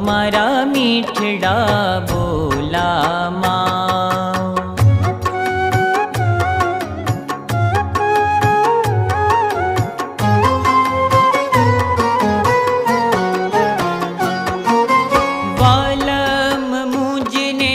मीठा बोला मा बाल मुजने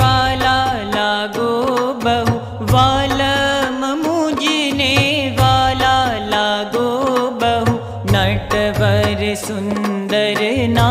वा लगो बहु. व नर्टबर सुन्दर ना